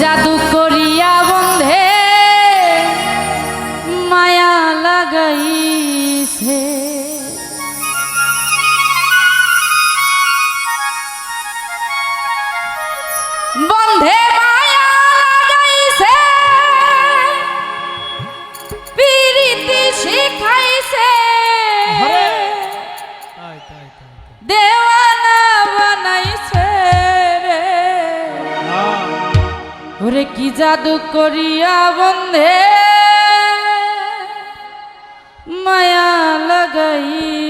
জাদু ওরে কি জাদু করিয়া বন্ধে মায়া লাগাই